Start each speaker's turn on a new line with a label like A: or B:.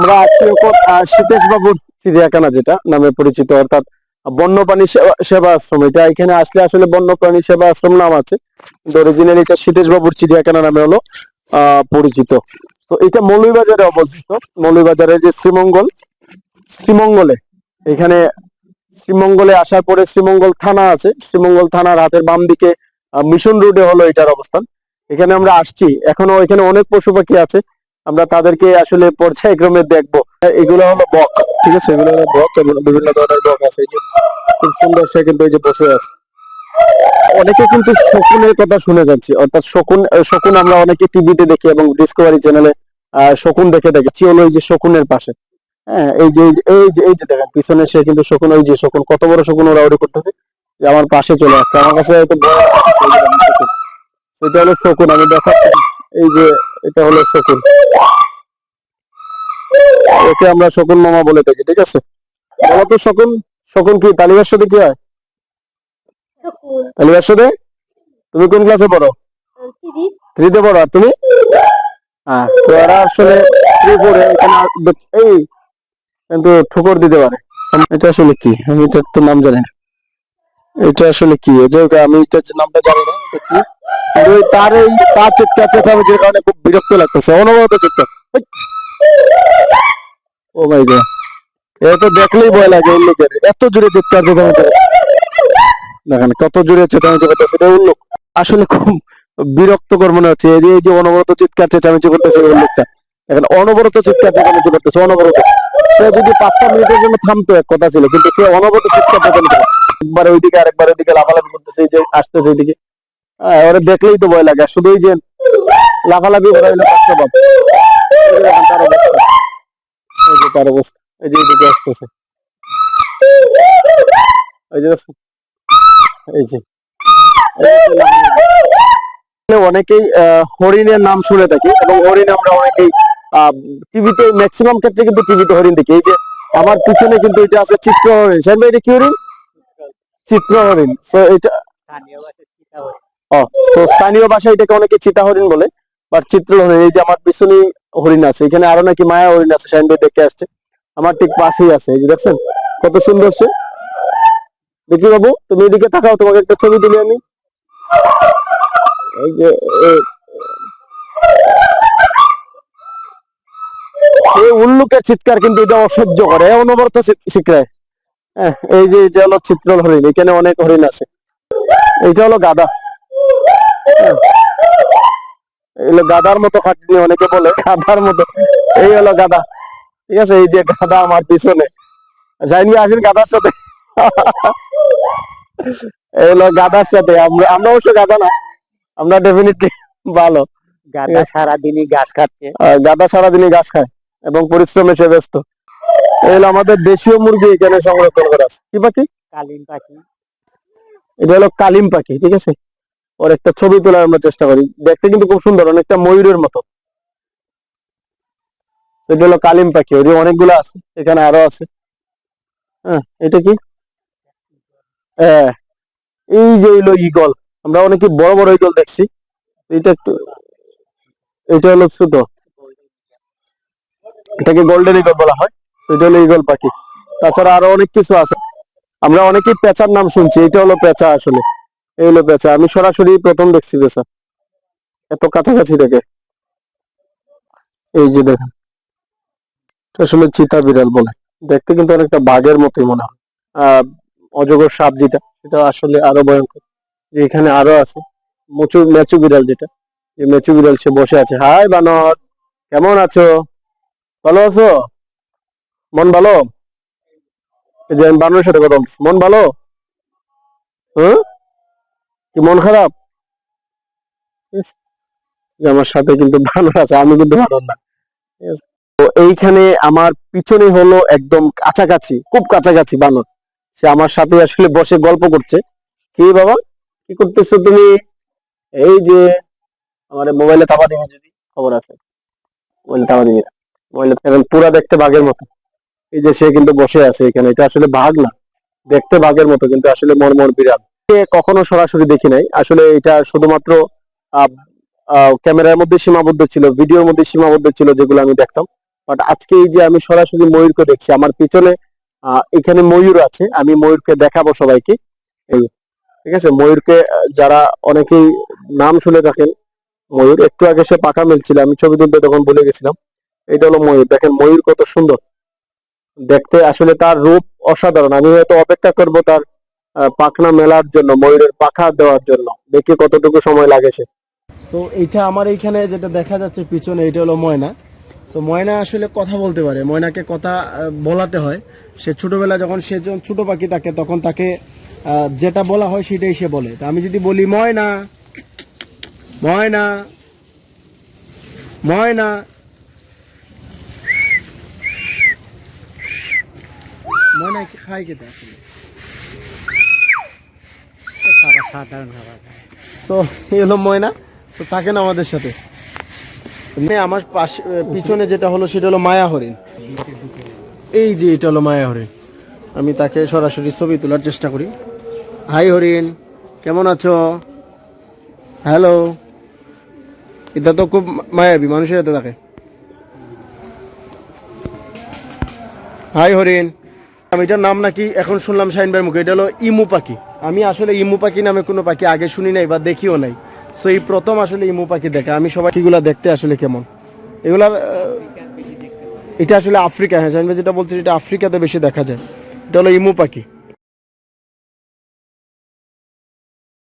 A: আমরা আছি সীতেশ বাবুর চিড়িয়াখানা যেটা নামে পরিচিত, অর্থাৎ বন্যপ্রাণী সেবা- আশ্রম এটা এখানে আসলে আসলে বন্যপ্রাণী সেবা আশ্রম নাম আছে, কিন্তু এটা সীতেশ বাবুর চিড়িয়াখানা নামে হলো পরিচিত। তো এটা মৌলভীবাজারে অবস্থিত। মৌলভীবাজারে যে শ্রীমঙ্গল, শ্রীমঙ্গলে, এখানে শ্রীমঙ্গলে আসার পরে শ্রীমঙ্গল থানা আছে। শ্রীমঙ্গল থানার হাতের বাম দিকে মিশন রোডে হলো এটার অবস্থান। এখানে আমরা আসছি। এখনও এখানে অনেক পশু পাখি আছে। আমরা তাদেরকে আসলে পর্যায়ক্রমে দেখব। এগুলো হলো বক, ঠিক আছে? এগুলো হলো বক এবং বিভিন্ন ধরনের বক আছে। যে খুব সুন্দর সে কিন্তু এই যে বসে আছে। অনেকে কিন্তু শকুনের কথা শুনে যাচ্ছি। অর্থাৎ শকুন শকুন আমরা অনেকে টিভিতে দেখি এবং ডিসকভারি চ্যানেলে শকুন দেখে দেখেছি হলো এই যে শকুনের পাশে। হ্যাঁ এই যে এই যে এই যে দেখেন, পিছনে সে কিন্তু শকুন ওই যে শকুন, কত বড় শকুন ওরা ওরি করতেছে যে আমার পাশে চলে আসছে। আমার কাছে হয়তো। এটা হলো শকুন। আমি দেখাচ্ছি। এই যে এটা হলো শকুন। ওকে আমরা শকুন মামা বলে থাকি ঠিক আছে? বলো তো শকুন শকুন কি? তালিকার সাথে কি হয়? তালিকার সাথে? তুমি কোন ক্লাসে পড়ো? থ্রিতে পড়ো আর তুমি? হ্যাঁ তো এরা আসলে থ্রি ফোরে এখানে এই কিন্তু ঠুকর দিতে পারে। এটা আসলে কি? আমি এটার তো নাম জানি না। এটা আসলে কি? এটা আমি এটার নামটা জানি না এটা কি? তার এই কারণে খুব বিরক্ত লাগতেছে, অনবরত ও এটা তো দেখলেই ভয় লাগে এত জোরে দেখেন, কত জোরে উল্লুক আসলে খুব বিরক্তকর মনে হচ্ছে। এই যে অনবরত চিৎকার চেঁচামেচি করতেছে ওই লোকটা। এখন অনবরত চিৎকার চেঁচামেচি করতেছে অনবরত সে যদি পাঁচটা মিনিটের জন্য থামতো, এক কথা ছিল, কিন্তু সে অনবরত চিৎকার চেঁচামেচি। একবার ওইদিকে, আরেকবার ওইদিকে লাফালাফি করতেছে, এই যে আসতেছে এইদিকে ওরা দেখলেই তো ভয় লাগে। শুধু যে লাফালাফি করা হইল কষ্ট পাবে। অনেকেই হরিণের নাম শুনে থাকি এবং হরিণ আমরা অনেকেই টিভিতে ম্যাক্সিমাম ক্ষেত্রে কিন্তু টিভিতে হরিণ দেখি। এই যে আমার পিছনে কিন্তু এটা আছে চিত্র হরিণ ভাই এটা কি হরিণ? চিত্র হরিণ এটা ও, তো স্থানীয় ভাষায় এটাকে অনেকে চিতা হরিণ বলে বাট চিত্র হরিণ এই যে আমার পিছনে হরিণ আছে, এখানে আরও নাকি মায়া হরিণ আছে শাহিন ভাই দেখে আসছে। আমার ঠিক পাশেই আছে, এই যে দেখছেন? কত সুন্দর সে। দেখি বাবু, তুমি এদিকে তাকাও, তোমাকে একটা ছবি তুলি আমি। এই যে, এই উল্লুকের চিৎকার কিন্তু এটা অসহ্য করে অনবরত চিৎ- হ্যাঁ এই যে এটা হলো চিত্র হরিণ এখানে অনেক হরিণ আছে। এটা হলো গাদা। এগুলো গাদার মতো খাটনি অনেকে বলে গাদার মতো। এই হলো গাদা। ঠিক আছে এই যে গাদা আমার পিছনে। যাইনি আসেন গাদার সাথে। এই হলো গাদার সাথে। আমরা আমরা অবশ্য গাদা না। আমরা ডেফিনেটলি ভালো।
B: গাদা সারাদিনই ঘাস খাচ্ছে।
A: গাদা সারাদিনই ঘাস খায় এবং পরিশ্রমে সে ব্যস্ত। এই হলো আমাদের দেশীয় মুরগি এখানে সংরক্ষণ করা আছে। কি পাখি?
B: কালিম পাখি।
A: এটা হলো কালিম পাখি ঠিক আছে? ওর একটা ছবি তোলার আমরা চেষ্টা করি। দেখতে কিন্তু খুব সুন্দর, অনেকটা ময়ূরের মতো। এটা হলো কালিম পাখি যে অনেকগুলো আছে, এখানে আরও আছে। হ্যাঁ এটা কি? হ্যাঁ এই যে হইল ইগল আমরা অনেকে বড় বড় ইগল দেখছি। এটা একটু, এটা হলো ছোট। এটাকে গোল্ডেন ইগল বলা হয়, এটা হলো ইগল পাখি। তাছাড়া আরও অনেক কিছু আছে। আমরা অনেকেই পেঁচার নাম শুনছি, এটা হলো পেঁচা আসলে। এই হলো পেঁচা আমি সরাসরি প্রথম দেখছি পেঁচা এত কাছাকাছি দেখে। এই যে দেখেন। আসলে চিতা বিড়াল বলে। দেখতে কিন্তু অনেকটা বাঘের মতোই মনে হয়। আহ অজগর সাপ যেটা, সেটা আসলে আরও ভয়ঙ্কর। যে এখানে আরও আছে। মুচু মেচু বিড়াল যেটা। এই মেচু বিড়াল সে বসে আছে। হাই, বানর! কেমন আছো? ভালো আছো? মন ভালো? যে আমি বানরের সাথে কথা বলছি মন ভালো? হ্যাঁ? মন খারাপ? আমার সাথে কিন্তু বানর আছে, আমি কিন্তু বানর না। তো এইখানে আমার পিছনে হলো একদম কাছাকাছি, খুব কাছাকাছি বানর। সে আমার সাথে আসলে বসে গল্প করছে। কি বাবা? কি করতেছো তুমি? এই যে, আমার মোবাইলে তাপা দিবে যদি, খবর আছে। মোবাইলে তাপা দিবি মোবাইলে এখন পুরা দেখতে বাঘের মতো। এই যে সে কিন্তু বসে আছে এখানে। এটা আসলে বাঘ না, দেখতে বাঘের মতো, কিন্তু আসলে মরমর বিড়াল। এ কখনো সরাসরি দেখি নাই। আসলে এটা শুধুমাত্র ক্যামেরার মধ্যে সীমাবদ্ধ ছিল, ভিডিওর মধ্যে সীমাবদ্ধ ছিল যেগুলো আমি দেখতাম। বাট আজকে এই যে আমি সরাসরি ময়ূরকে দেখছি, আমার পিছনে এখানে ময়ূর আছে, আমি ময়ূরকে দেখাবো সবাইকে। এই, ঠিক আছে? ময়ূরকে যারা অনেকেই নাম শুনে থাকেন, ময়ূর, একটু আগে সে পাখা মেলছিল আমি ছবি তুলতে তখন ভুলে গেছিলাম। এটা হলো ময়ূর, দেখেন ময়ূর কত সুন্দর। দেখতে আসলে তার রূপ অসাধারণ আমি হয়তো অপেক্ষা করব তার পাখনা মেলার জন্য, ময়ূরের পাখা দেওয়ার জন্য। দেখি কতটুকু সময় লাগে সে। তো এইটা আমার এইখানে যেটা দেখা যাচ্ছে পিছনে এটা হলো ময়না। তো ময়না আসলে কথা বলতে পারে। ময়নাকে কথা বলাতে হয়। সে ছোটবেলা যখন সে যখন ছোট পাখি থাকে, তখন তাকে যেটা বলা হয় সেটাই সে বলে। তা আমি যদি বলি, ময়না ময়না ময়না ময়না, খায় খেতে আসলে?
B: সাধারণ খাবার
A: তো এই হলো ময়না। তো থাকেন আমাদের সাথে। আমার পাশে পিছনে যেটা হলো সেটা হলো মায়া হরিণ। এই যে এটা হলো মায়া হরিণ। আমি তাকে সরাসরি ছবি তোলার চেষ্টা করি। হাই হরিণ, কেমন আছো? হ্যালো। এটা তো খুব মায়াবী, মানুষের হাতে থাকে। হাই হরিণ। আমি এটার নাম নাকি এখন শুনলাম ভাইয়ের মুখে। এটা হলো ইমু পাখি। আমি আসলে ইমু পাখি নামে কোনো পাখি আগে শুনি নাই বা দেখিও নাই। সো এই প্রথম আসলে ইমু পাখি দেখা। আমি সবাই কিগুলা দেখতে আসলে কেমন? এগুলা এটা আসলে আফ্রিকা হ্যাঁ জানবে যেটা বলছি, এটা আফ্রিকাতে বেশি দেখা যায়। এটা হলো ইমু পাখি।